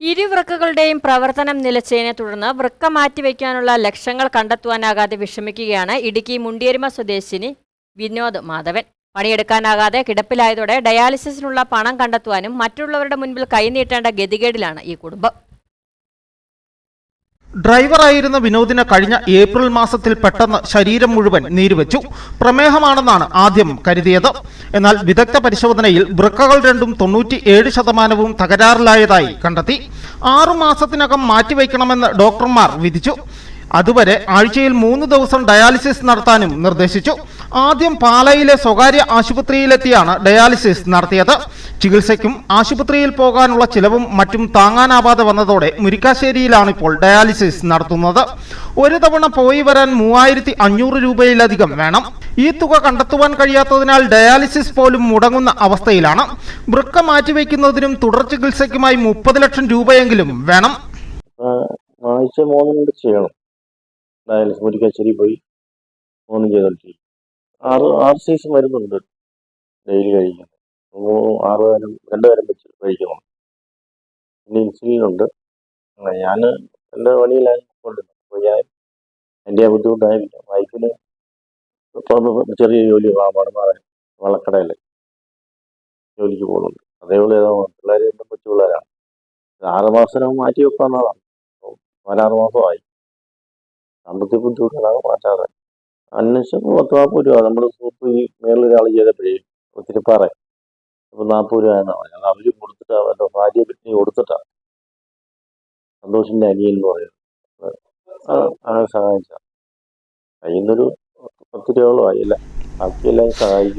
ഇരുവൃക്കകളുടെയും പ്രവർത്തനം നിലച്ചതിനെ തുടർന്ന് വൃക്ക മാറ്റിവെക്കാനുള്ള ലക്ഷ്യങ്ങൾ കണ്ടെത്തുവാനാകാതെ വിഷമിക്കുകയാണ് ഇടുക്കി മുണ്ടിയരുമ സ്വദേശിനി വിനോദ് മാധവൻ. പണിയെടുക്കാനാകാതെ കിടപ്പിലായതോടെ ഡയാലിസിസിനുള്ള പണം കണ്ടെത്തുവാനും മറ്റുള്ളവരുടെ മുൻപിൽ കൈനീട്ടേണ്ട ഗതികേടിലാണ് ഈ കുടുംബം. ഡ്രൈവറായിരുന്ന വിനോദിനെ കഴിഞ്ഞ ഏപ്രിൽ മാസത്തിൽ പെട്ടെന്ന് ശരീരം മുഴുവൻ നീരുവെച്ചു. പ്രമേഹമാണെന്നാണ് ആദ്യം കരുതിയത്. എന്നാൽ വിദഗ്ധ പരിശോധനയിൽ വൃക്കകൾ രണ്ടും തൊണ്ണൂറ്റി ഏഴ് ശതമാനവും തകരാറിലായതായി കണ്ടെത്തി. ആറു മാസത്തിനകം മാറ്റിവെക്കണമെന്ന് ഡോക്ടർമാർ വിധിച്ചു. അതുവരെ ആഴ്ചയിൽ മൂന്ന് ദിവസം ഡയാലിസിസ് നടത്താനും നിർദ്ദേശിച്ചു. ആദ്യം പാലയിലെ സ്വകാര്യ ആശുപത്രിയിലെത്തിയാണ് ഡയാലിസിസ് നടത്തിയത്. ചികിത്സയ്ക്കും ആശുപത്രിയിൽ പോകാനുള്ള ചിലവും മറ്റും താങ്ങാനാവാതെ വന്നതോടെ മുരിക്കാശ്ശേരിയിലാണ് ഇപ്പോൾ ഡയാലിസിസ് നടത്തുന്നത്. ഒരു തവണ പോയി വരാൻ മൂവായിരത്തി അഞ്ഞൂറ് രൂപയിലധികം വേണം. ഈ തുക കണ്ടെത്തുവാൻ കഴിയാത്തതിനാൽ ഡയാലിസിസ് പോലും മുടങ്ങുന്ന അവസ്ഥയിലാണ്. വൃക്ക മാറ്റിവെക്കുന്നതിനും തുടർ ചികിത്സയ്ക്കുമായി മുപ്പത് ലക്ഷം രൂപയെങ്കിലും വേണം. ആഴ്ച മൂന്നിനോട് ചെയ്യണം. ഡയാലിസിസ് മുരിക്കാശ്ശേരി പോയി. മൂന്നും ചെയ്തോണ്ടിരിക്കും. ആറ് ആറ് സീസൺ വരുന്നുണ്ട്. ഡെയിലി കഴിക്കുന്നത് ആറ് നേരം രണ്ട് നേരം വെച്ച് കഴിക്കണം. പിന്നെ ഇൻസുലിൻ ഉണ്ട്. ഞാൻ എന്റെ കൊണ്ടുവന്നു അപ്പോൾ ഞാൻ എന്റെ ആ ബുദ്ധിമുട്ടായിരിക്കും. വൈഫിന് ചെറിയ ജോലി പാടുമാറ വള്ളക്കടയിൽ ജോലിക്ക് പോകുന്നുണ്ട്. അതേപോലെ പിള്ളേർ രണ്ടും കൊച്ചു പിള്ളേരാണ്. ആറ് മാസം മാറ്റി വെക്കാവുന്നതാണ്. പതിനാറ് മാസമായി. സാമ്പത്തിക ബുദ്ധിമുട്ടുകളാണ് മാറ്റാതെ. അന്വേഷിച്ചപ്പോൾ പത്ത് നാൽപ്പത് രൂപ. നമ്മുടെ സൂപ്പ് ഈ മേളിലൊരാൾ ചെയ്തപ്പോഴേ ഒത്തിരി പാറ. അപ്പോൾ നാൽപ്പത് രൂപ എന്നാണ് പറഞ്ഞത് അവർ കൊടുത്തിട്ടാണ് എന്റെ ഭാര്യ പിന്നെ കൊടുത്തിട്ടാണ് സന്തോഷിന്റെ അനിയൻ എന്ന് പറയുന്നത്. അങ്ങനെ സഹായിച്ച. പത്ത് രൂപയോളം ആയില്ല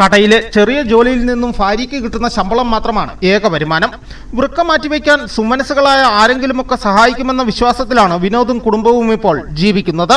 കടയിലെ ചെറിയ ജോലിയിൽ നിന്നും ഭാര്യയ്ക്ക് കിട്ടുന്ന ശമ്പളം മാത്രമാണ് ഏക വരുമാനം. വൃക്ക മാറ്റിവെക്കാൻ സുമനസുകളായ ആരെങ്കിലുമൊക്കെ സഹായിക്കുമെന്ന വിശ്വാസത്തിലാണ് വിനോദും കുടുംബവും ഇപ്പോൾ ജീവിക്കുന്നത്.